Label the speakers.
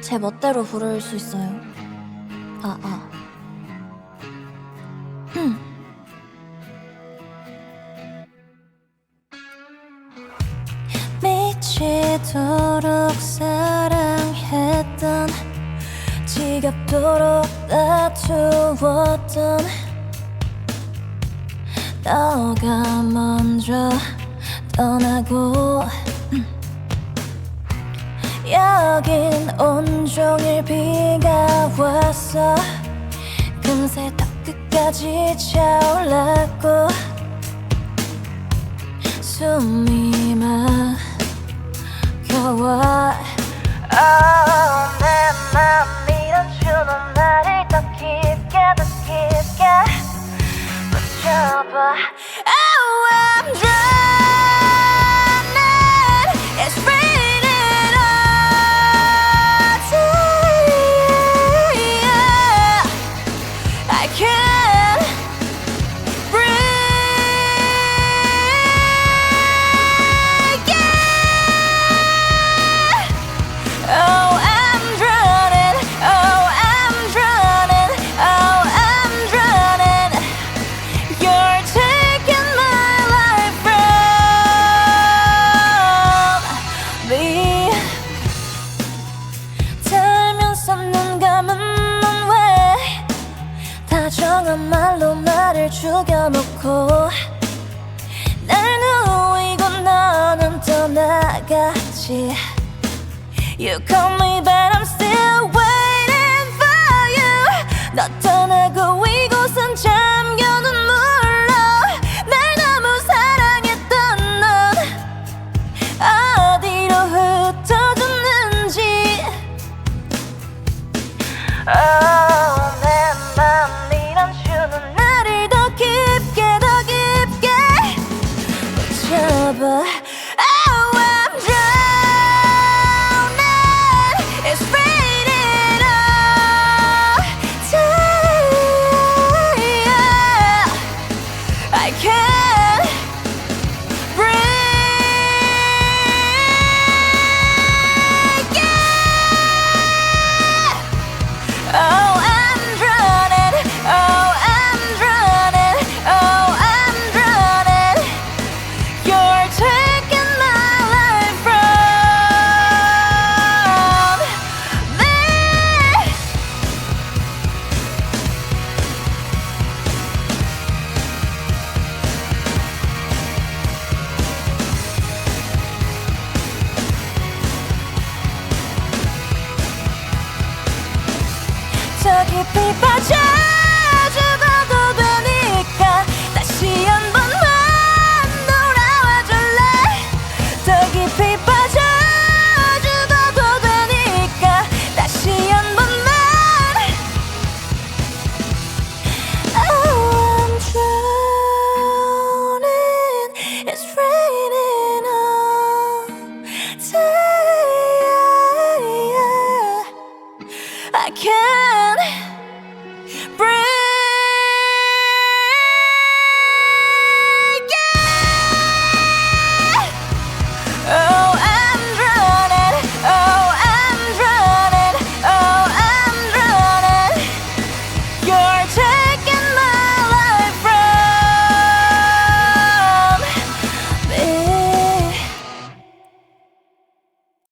Speaker 1: 제 멋대로 부를 수 있어요. 아, 아. 미치도록 사랑했던 지겹도록 다투었던 너가 먼저 떠나고 여긴 온종일 비가 왔어. 금세 더 끝까지 차올랐고 숨이 막혀와. oh, 다정한 말로 나를 죽여놓고 날 누이고 너는 떠나갔지 You call me but I'm still waiting for you 너 떠나고 被发觉